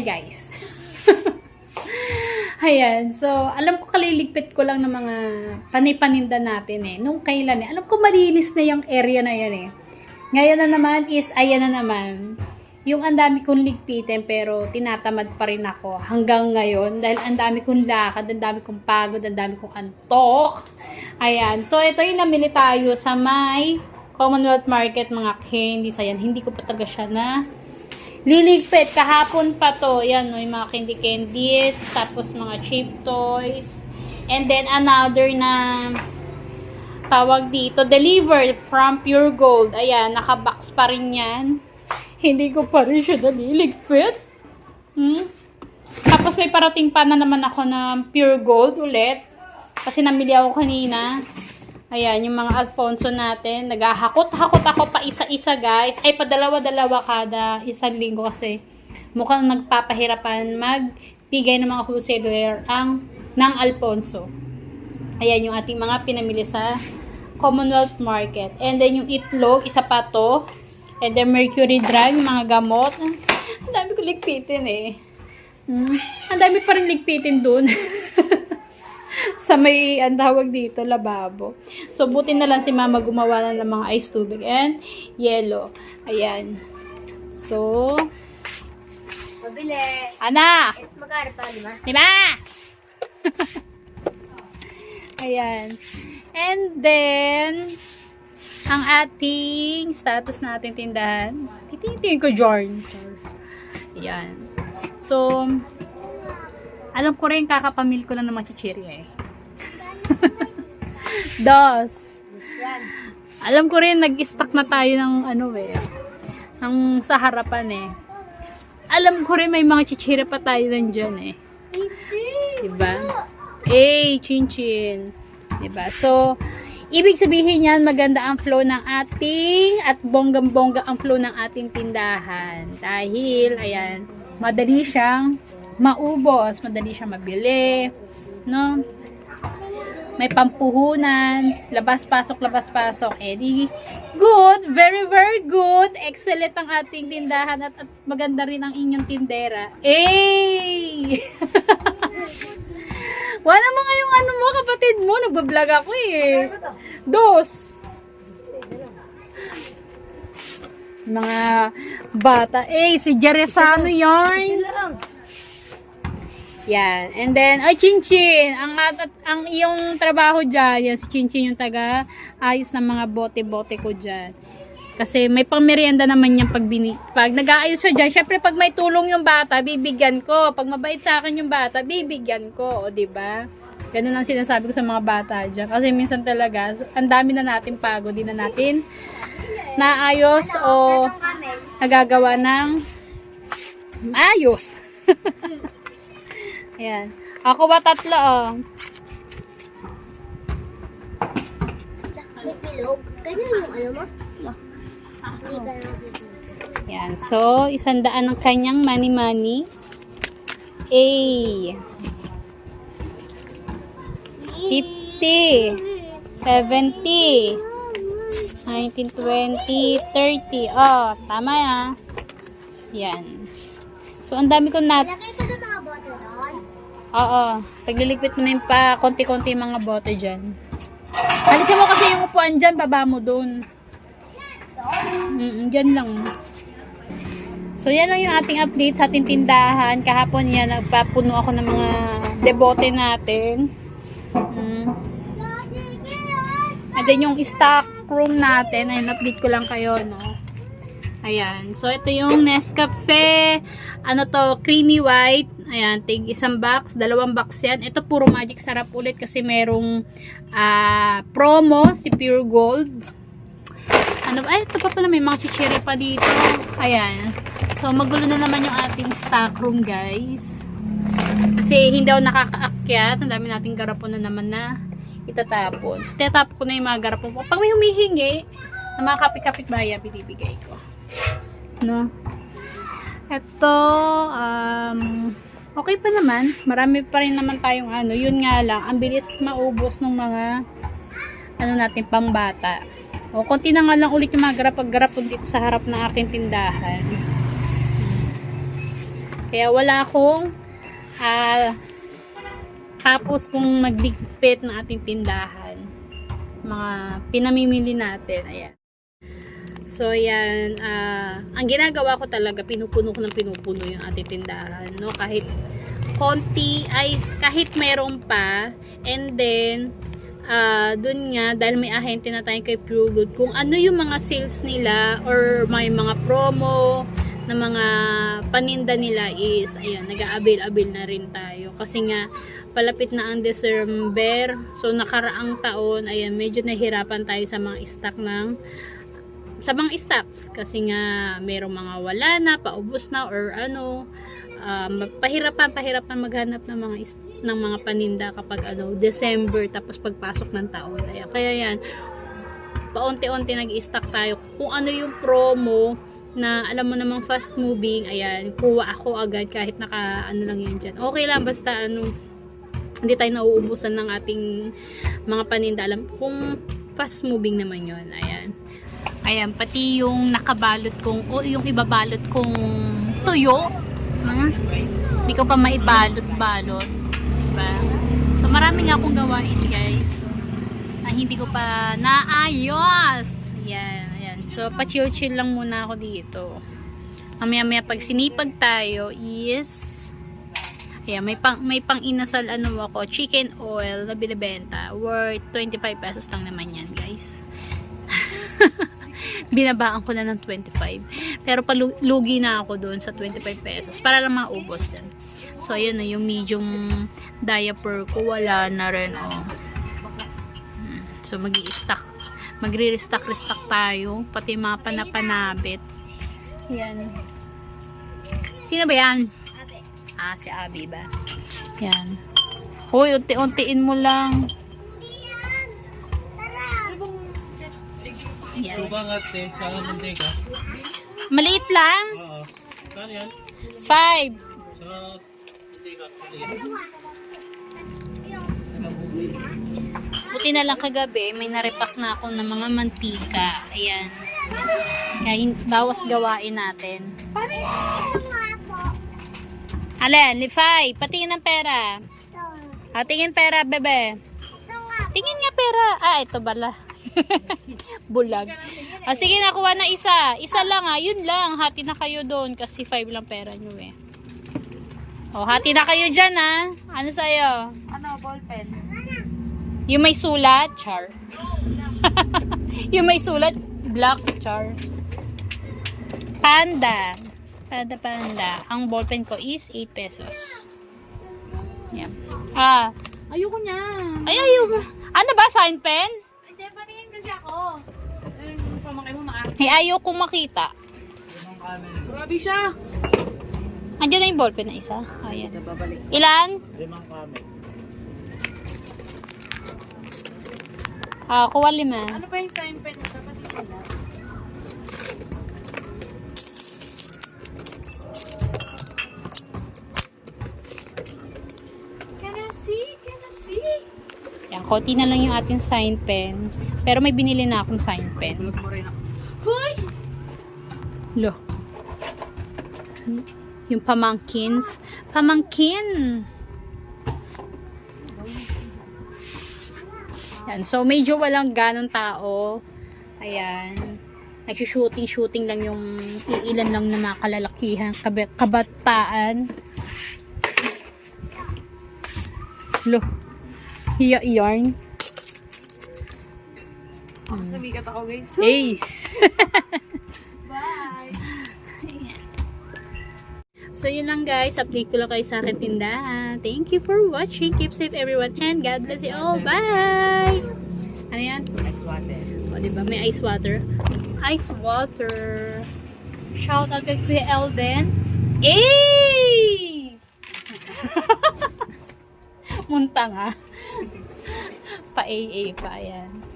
Hi guys. Ayan, so alam ko kaliligpit ko lang ng mga panay-paninda natin eh. Nung kailan eh. Alam ko malinis na yung area na yan eh. Ngayon na naman is, ayan na naman. Yung ang dami kong ligpitin pero tinatamad pa rin ako hanggang ngayon dahil ang dami kong lakad, ang dami kong pagod, ang dami kong antok. Ayan, so ito yung namili tayo sa may Commonwealth Market mga candies. Ayan, hindi ko pa talaga siya na liligpit. Kahapon pa to. Yan, no, yung mga candy candies. Tapos mga cheap toys. And then another na tawag dito, delivered from Pure Gold. Ayan, nakabox pa rin yan. Hindi ko pa rin siya naliligpit. Hmm? Tapos may parating pa na naman ako ng Pure Gold ulit. Kasi namili ako kanina. Ayan, yung mga Alfonso natin. Naghahakot-hakot ako pa isa-isa, guys. Ay, padalawa-dalawa kada isang linggo kasi mukhang nagpapahirapan magbigay ng mga wholesaler ang ng Alfonso. Ayan yung ating mga pinamili sa Commonwealth Market. And then yung itlog, isa pa to. And then mercury drug, mga gamot. Ang dami ko ligpitin eh. Hmm. Ang dami pa rin ligpitin dun. sa may ang tawag dito, lababo. So, buti na lang si mama gumawa na ng mga ice tubig and yellow. Ayan. So, Mabili. ana! Eh, Magkano to, di ba? Diba? Ayan. And then, ang ating status natin tindahan. Tititingin ko, Jorn. Ayan. So, alam ko rin kakapamil ko lang ng machichirya eh. Dos. Alam ko rin nag-stock na tayo ng ano eh. Ng sa harapan eh. Alam ko rin may mga chichira pa tayo nandyan eh. Diba? Eh, chin-chin. Diba? So, ibig sabihin yan, maganda ang flow ng ating at bonggang-bongga ang flow ng ating tindahan. Dahil, ayan, madali siyang maubos, madali siyang mabili, no? May pampuhunan, labas-pasok, labas-pasok. Eh, di, good, very, very good. Excellent ang ating tindahan at, at maganda rin ang inyong tindera. Eh! Wala mo nga yung ano mo, kapatid mo. Nagbablog ako eh. Dos. Mga bata. Eh, si Jeresano yarn. Yan. And then, ay, Chinchin. Ang, ang iyong trabaho dyan, yan, si Chinchin yung taga ayos ng mga bote-bote ko dyan. Kasi may pangmerienda naman yan pag, bini, pag nag-aayos siya dyan. Syempre, pag may tulong yung bata, bibigyan ko. Pag mabait sa akin yung bata, bibigyan ko. O, ba? Ganun ang sinasabi ko sa mga bata dyan. Kasi minsan talaga, ang dami na natin pagod. Di na natin naayos o nagagawa ng ayos. Ayan. Ako ba tatlo, oh. May pilog. Ganyan yung ano mo? Hindi ka. Ayan. So, isang daan ng kanyang money-money. A. 50. 70. 19, 20, 30. Oh, tama yan. Yan. So, ang dami ko nat... Oo. Pagliligpit mo na yung pa, konti-konti mga bote dyan. Alisin mo kasi yung upuan dyan, baba mo dun. Mm, dyan lang. So, yan lang yung ating update sa ating tindahan. Kahapon yan, nagpapuno ako ng mga debote natin. Mm. And then yung stock room natin, ayun, update ko lang kayo, no? Ayan. So, ito yung Nescafe, ano to, creamy white. Ayan, tig isang box, dalawang box yan. Ito puro magic sarap ulit kasi merong ah, promo, si Pure Gold. Ano, ay, ito pa pala, may mga chichiri pa dito. Ayan. So, magulo na naman yung ating stock room, guys. Kasi hindi ako nakakaakyat. Ang dami nating garapon na naman na itatapon. So, tinatapon ko na yung mga garapon. Pag may humihingi, na mga kapit-kapit bayan, binibigay ko. No? Ito, um, okay pa naman. Marami pa rin naman tayong ano. Yun nga lang, ang bilis maubos ng mga ano natin, pambata. O, konti na nga lang ulit yung mga garapag-garapon dito sa harap ng aking tindahan. Kaya wala akong ah, tapos kung magligpit ng ating tindahan, mga pinamimili natin, ayan. So, yan. ah, ang ginagawa ko talaga, pinupuno ko ng pinupuno yung ating tindahan. No? Kahit konti, ay kahit meron pa. And then, ah dun nga, dahil may ahente na tayo kay Pure Good, kung ano yung mga sales nila or may mga promo na mga paninda nila is, ayan, nag-a-avail-avail na rin tayo. Kasi nga, palapit na ang December. So, nakaraang taon, ayan, medyo nahirapan tayo sa mga stock ng sa mga stocks. Kasi nga merong mga wala na, paubos na or ano um, pahirapan pahirapan maghanap ng mga ng mga paninda kapag ano December tapos pagpasok ng taon. Ayan, kaya yan paunti-unti nag-stock tayo. Kung ano yung promo na alam mo namang fast moving ayan kuha ako agad kahit naka ano lang yan dyan. Okay lang basta ano hindi tayo nauubusan ng ating mga paninda. Alam kung fast moving naman yon ayan Ayan, pati yung nakabalot kong, o yung ibabalot kong tuyo. Ah, Hindi ko pa maibalot-balot. Diba? So, marami nga akong gawain, guys. Na hindi ko pa naayos. Ayan, ayan. So, pa-chill-chill lang muna ako dito. Mamaya-maya pag sinipag tayo is Ayan, may pang may pang inasal ano ako, chicken oil na binibenta. Worth 25 pesos lang naman yan, guys binabaan ko na ng 25. Pero palugi na ako doon sa 25 pesos para lang maubos yan. So, ayun na yung medium diaper ko. Wala na rin, oh. Hmm. So, mag stock Magre-restock, restock tayo. Pati mga panapanabit. Yan. Sino ba yan? Ah, si Abby ba? Yan. Hoy, unti-untiin mo lang. Yan. Suka nga te, saka mantika. Maliit lang. Oo. Saan yan? Five. Saka mantika. Buti na lang kagabi, may narepack na ako ng mga mantika. Ayan. Kaya bawas gawain natin. Ito nga po. Alin, Lifay, patingin ng pera. Ah, tingin pera, bebe. Tingin nga pera. Ah, ito bala. Bulag. Ah, sige, nakuha na isa. Isa lang ah, yun lang. Hati na kayo doon kasi 5 lang pera nyo eh. Oh, hati na kayo dyan ah. Ano sa'yo? Ano, ballpen? Yung may sulat, char. yung may sulat, black, char. Panda. Panda, panda. Ang ballpen ko is 8 pesos. Yan. Ah, Ayoko niya. ay, ayaw. Ano ba, sign pen? Kasi ako. Eh, yung pamangkin mo maarte. Ay, ayaw kong makita. Grabe siya. Andiyan na yung ballpen na isa. Ayan. babalik. Ilan? Limang kami. Ah, kuha lima. Ano pa yung sign pen? Dapat ito lang. Can I see? Can I see? Yan, konti na lang yung ating sign pen. Pero may binili na akong sign pen. Hoy! Lo. Yung pamangkins. Pamangkin! Yan. So, medyo walang ganon tao. Ayan. Nagsushooting-shooting lang yung iilan lang na mga kalalakihan, kabe- kabataan. Lo. Hiya yarn. Sumikat ako guys. Hey! Bye! So, yun lang guys. Update ko lang kayo sa akin tindahan. Thank you for watching. Keep safe everyone and God bless you all. Bye! Ano yan? Ice water. O, diba? May ice water. Ice water. Shout out kay Kuya Elden. Hey! Muntang ha. Pa-AA pa. Ayan.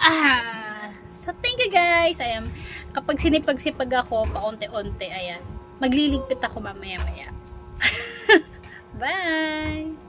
Ah! So, thank you guys. Ayan. Kapag sinipag-sipag ako, paunti-unti, ayan. Magliligpit ako mamaya-maya. Bye!